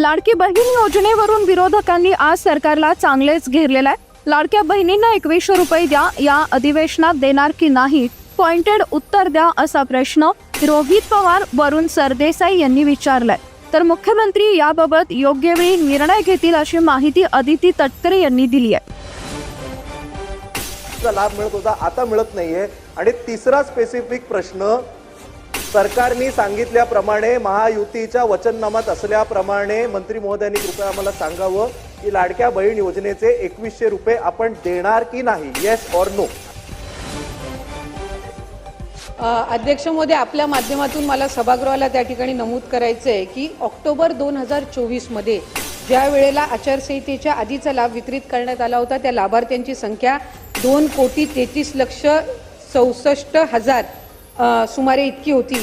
लाडकी बहीण योजनेवरून विरोधकांनी आज सरकारला चांगलेच घेरलेलं आहे. लाडक्या बहिणींना एकवीसशे रुपये द्या या अधिवेशनात देणार की नाही? पॉइंटेड उत्तर द्या असा प्रश्न रोहित पवार वरुण सरदेसाई यांनी विचारलाय. तर मुख्यमंत्री याबाबत योग्य वेळी निर्णय घेतील अशी माहिती अदिती तटकरे यांनी दिली आहे. लाभ मिळत होता आता मिळत नाहीये. आणि तिसरा स्पेसिफिक प्रश्न सरकारने सांगितल्याप्रमाणे महायुतीच्या वचननामात असल्याप्रमाणे मंत्री महोदयांनी कृपया आम्हाला सांगावं की लाडक्या बहीण योजनेचे एकवीसशे रुपये आपण देणार की नाही? येस ऑर नो अध्यक्ष मोदी आपल्या माध्यमातून मला सभागृहाला त्या ठिकाणी नमूद करायचं आहे की ऑक्टोबर दोन हजार चोवीसमध्ये ज्या वेळेला आचारसंहितेच्या आधीचा लाभ वितरित करण्यात आला होता त्या लाभार्थ्यांची संख्या दोन कोटी तेहतीस लक्ष चौसष्ट हजार सुमारे इतकी होती.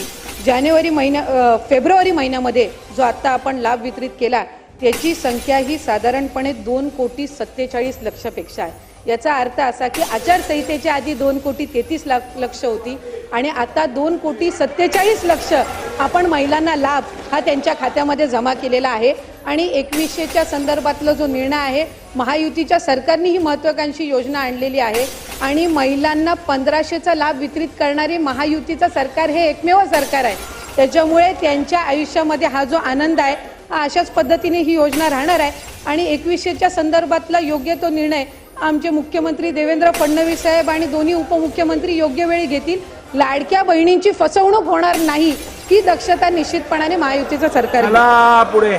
जानेवारी महिन्या फेब्रुवारी महिन्यामध्ये जो आत्ता आपण लाभ वितरित केला त्याची संख्या ही साधारणपणे दोन कोटी सत्तेचाळीस लक्षपेक्षा आहे. याचा अर्थ असा की आचारसंहितेच्या आधी दोन कोटी तेहतीस लाख लक्ष होती आणि आता दोन कोटी सत्तेचाळीस लक्ष आपण महिलांना लाभ हा त्यांच्या खात्यामध्ये जमा केलेला आहे. आणि एकवीसशेच्या संदर्भातला जो निर्णय आहे महायुतीच्या सरकारने ही महत्त्वाकांक्षी योजना आणलेली आहे. आणि महिलांना पंधराशेचा लाभ वितरित करणारी महायुतीचं सरकार हे एकमेव सरकार आहे. त्याच्यामुळे त्यांच्या आयुष्यामध्ये हा जो आनंद आहे हा अशाच पद्धतीने ही योजना राहणार आहे. आणि एकवीसशेच्या संदर्भातला योग्य तो निर्णय आमचे मुख्यमंत्री देवेंद्र फडणवीस साहेब आणि दोन्ही उपमुख्यमंत्री योग्य वेळी घेतील. लाडक्या बहिणींची फसवणूक होणार नाही ही दक्षता निश्चितपणाने महायुतीचं सरकार पुढे.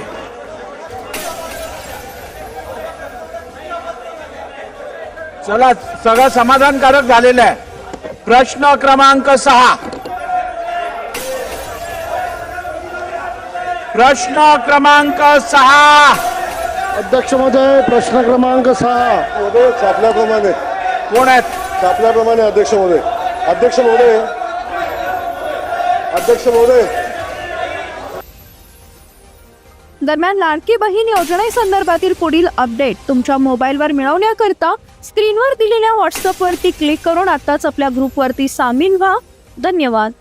चला सगळं समाधानकारक झालेलं आहे. प्रश्न क्रमांक सहा. प्रश्न क्रमांक सहा. अध्यक्ष महोदय प्रश्न क्रमांक सहा. महोदय छापल्याप्रमाणे. कोण आहेत? छापल्याप्रमाणे अध्यक्ष महोदय. अध्यक्ष महोदय. अध्यक्ष महोदय. दरम्यान लाडकी बहीण योजनेसंदर्भातील पुढील अपडेट तुमच्या मोबाईलवर मिळवण्याकरता स्क्रीनवर दिलेल्या व्हॉट्सअपवरती क्लिक करून आताच आपल्या ग्रुपवरती सामील व्हा. धन्यवाद.